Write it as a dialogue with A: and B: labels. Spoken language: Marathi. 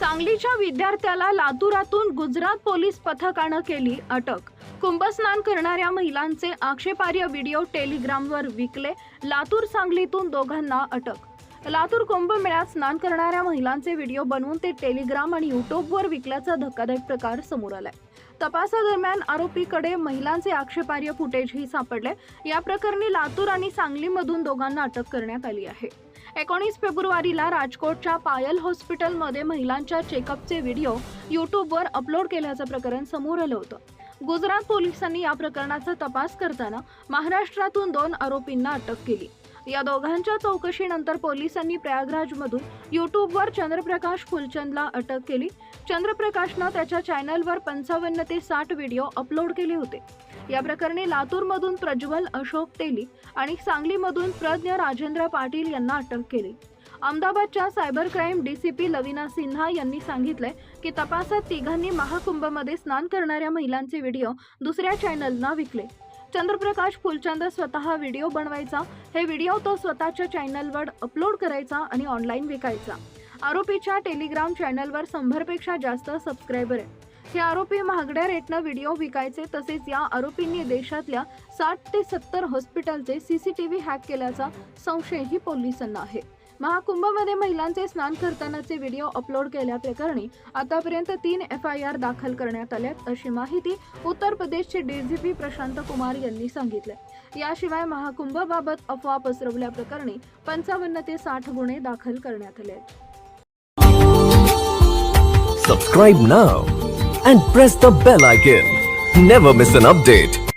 A: सांगलीच्या विद्यार्थ्याला लातूरातून गुजरात पोलीस पथकानं केली अटक. कुंभस्नान करणाऱ्या महिलांचे आक्षेपार्ह व्हिडिओ टेलिग्रामवर विकले. लातूर सांगलीतून दोघांना अटक. लातूर कुंभमेळ्यात स्नान करणाऱ्या महिलांचे व्हिडिओ बनवून ते टेलिग्राम आणि युट्यूबवर विकल्याचा धक्कादायक प्रकार समोर आलाय. तपासादरम्यान आरोपीकडे महिलांचे आक्षेपार्ह फुटेजही सापडले या प्रकरणी लातूर आणि सांगलीमधून दोघांना अटक करण्यात आली आहे. एकोणीस फेब्रुवारीला राजकोटच्या पायल हॉस्पिटलमध्ये महिलांच्या चेकअपचे व्हिडिओ यूट्यूबवर अपलोड केल्याचं प्रकरण समोर आलं होतं. गुजरात पोलिसांनी या प्रकरणाचा तपास करताना महाराष्ट्रातून दोन आरोपींना अटक केली. या दोघांच्या चौकशीनंतर पोलिसांनी प्रयागराजमधून यूट्यूबवर चंद्रप्रकाश फुलचंदला अटक केली. चंद्रप्रकाशनं त्याच्या चॅनलवर पंचावन्न ते साठ व्हिडिओ अपलोड केले होते. या प्रकरणी लातूरमधून प्रज्वल अशोक तेली आणि सांगलीमधून प्रज्ञ राजेंद्र पाटील यांना अटक केली. अहमदाबादच्या cyber crime DCP Lavina Sinha यांनी सांगितलंय की तपासात तिघांनी महाकुंभमध्ये स्नान करणाऱ्या महिलांचे व्हिडिओ दुसऱ्या चॅनलना विकले. चंद्रप्रकाश फुलचंद स्वतः व्हिडिओ बनवायचा. हे व्हिडिओ तो स्वतःच्या चॅनलवर अपलोड करायचा आणि ऑनलाईन विकायचा. आरोपीच्या टेलिग्राम चॅनलवर शंभरपेक्षा जास्त सबस्क्रायबर आहे हे आरोपी महागड्या रेटनं व्हिडिओ विकायचे तसेच या आरोपींनी देशातल्या साठ ते सत्तर हॉस्पिटलचे सीसीटीव्ही हॅक केल्याचा संशयही पोलिसांना आहे. महाकुंभमध्ये महिलांचे स्नान करतानाचे व्हिडिओ अपलोड केल्याप्रकरणी आतापर्यंत तीन एफ आय आर दाखल करण्यात आल्यात अशी माहिती उत्तर प्रदेशचे डीजीपी प्रशांत कुमार यांनी सांगितले याशिवाय महाकुंभबाबत अफवा पसरवल्याप्रकरणी पंचावन्न ते साठ गुन्हे दाखल करण्यात आले आहेत.
B: Now and press the bell icon never miss an update.